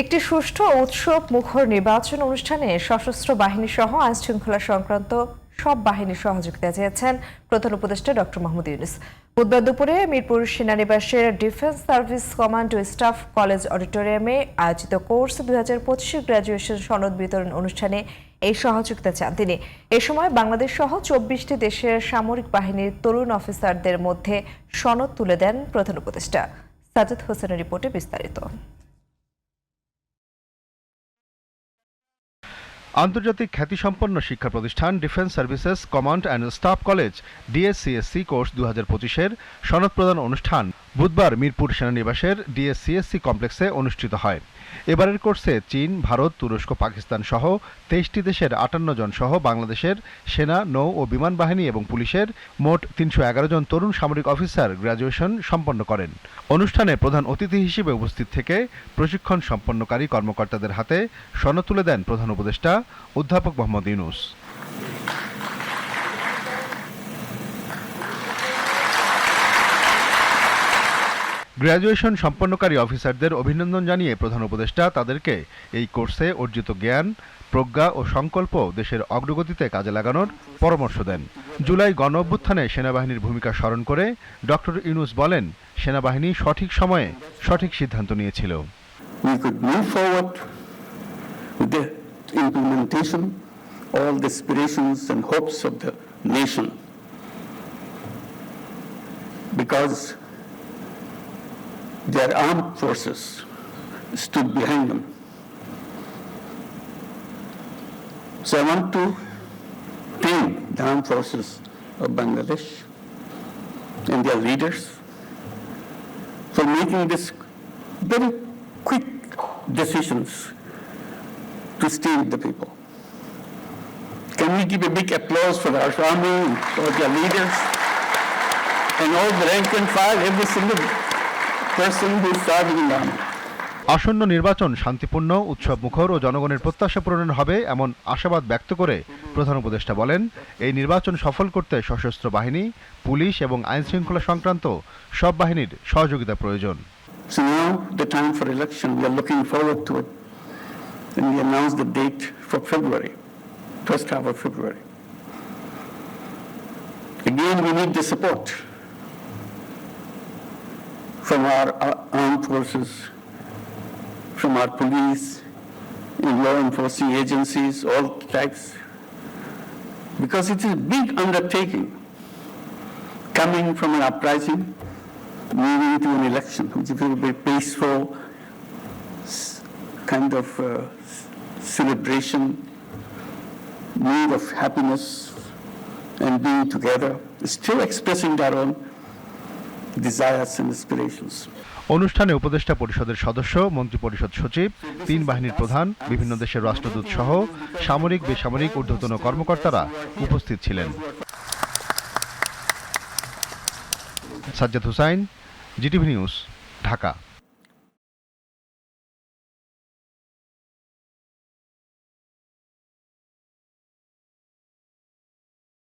একটি সুষ্ঠু উৎসব মুখর নির্বাচন অনুষ্ঠানে সশস্ত্র বাহিনী সহ আইন শৃঙ্খলা সংক্রান্ত সব বাহিনীর সহযোগিতা চেয়েছেন প্রধান উপদেষ্টা ডক্টর মাহমুদ ইউনুস। বুধবার দুপুরে মিরপুর সেনানিবাসের ডিফেন্স সার্ভিস কমান্ড ও স্টাফ কলেজ অডিটোরিয়ামে আয়োজিত কোর্স দুই হাজার পঁচিশে গ্রাজুয়েশন সনদ বিতরণ অনুষ্ঠানে এই সহযোগিতা চান তিনি। এ সময় বাংলাদেশ সহ চব্বিশটি দেশের সামরিক বাহিনীর তরুণ অফিসারদের মধ্যে সনদ তুলে দেন প্রধান উপদেষ্টা। সাজেদ হোসেনের রিপোর্টে বিস্তারিত। আন্তর্জাতিক খ্যাতিসম্পন্ন শিক্ষা প্রতিষ্ঠান defence services command and staff college, DSCSC course দু হাজার পঁচিশের সনদ প্রদান অনুষ্ঠান বুধবার মিরপুর সেনানিবাসের ডিএসসিএসসি কমপ্লেক্সে অনুষ্ঠিত হয়। এবারের কোর্সে চীন, ভারত, তুরস্ক, পাকিস্তান সহ তেইশটি দেশের আটান্ন জন সহ বাংলাদেশের সেনা, নৌ ও বিমান বাহিনী এবং পুলিশের মোট তিনশো এগারো জন তরুণ সামরিক অফিসার গ্র্যাজুয়েশন সম্পন্ন করেন। অনুষ্ঠানে প্রধান অতিথি হিসেবে উপস্থিত থেকে প্রশিক্ষণ সম্পন্নকারী কর্মকর্তাদের হাতে সনদ তুলে দেন প্রধান উপদেষ্টা অধ্যাপক মোহাম্মদ ইউনুস। গ্র্যাজুয়েশন সম্পন্নকারী অফিসারদের অভিনন্দন জানিয়ে প্রধান উপদেষ্টা তাদেরকে এই কোর্সে অর্জিত জ্ঞান, প্রজ্ঞা ও সংকল্প দেশের অগ্রগতিতে কাজে লাগানোর পরামর্শ দেন। জুলাই গণ অভ্যুত্থানে সেনাবাহিনীর ভূমিকা স্মরণ করে ডক্টর ইউনুস বলেন, সেনাবাহিনী সঠিক সময়ে সঠিক সিদ্ধান্ত নিয়েছিল। Implementation all the aspirations and hopes of the nation because their armed forces stood behind them. So I want to thank the armed forces of Bangladesh and their leaders for making this very quick decisions to stay with the people. Can we give a big applause for our army, for their leaders, and all the rank and file, every single person who is serving in the army? আসন্ন নির্বাচন শান্তিপূর্ণ উৎসব মুখর ও জনগণের প্রত্যাশা পূরণের হবে এমন আশাবাদ ব্যক্ত করে প্রধান উপদেষ্টা বলেন এই নির্বাচন সফল করতে সশস্ত্র বাহিনী পুলিশ এবং আইন শৃঙ্খলা সংক্রান্ত সব বাহিনীর সহযোগিতা প্রয়োজন So now the time for election, we are looking forward to it. And we announced the date for February, first half of February. Again, we need the support from our uh, armed forces, from our police, and law enforcing agencies, all types. Because it is a big undertaking coming from an uprising moving to an election, which will be peaceful, kind of uh, celebration, mood of happiness and being together, still expressing their own desires and aspirations. অনুষ্ঠানে উপদেষ্টা পরিষদের সদস্য মন্ত্রিপরিষদ সচিব তিন বাহিনীর প্রধান বিভিন্ন দেশের রাষ্ট্রদূত সহ সামরিক বেসামরিক ঊর্ধ্বতন কর্মকর্তারা উপস্থিত ছিলেন। Sajjad Hussain GTV news Dhaka.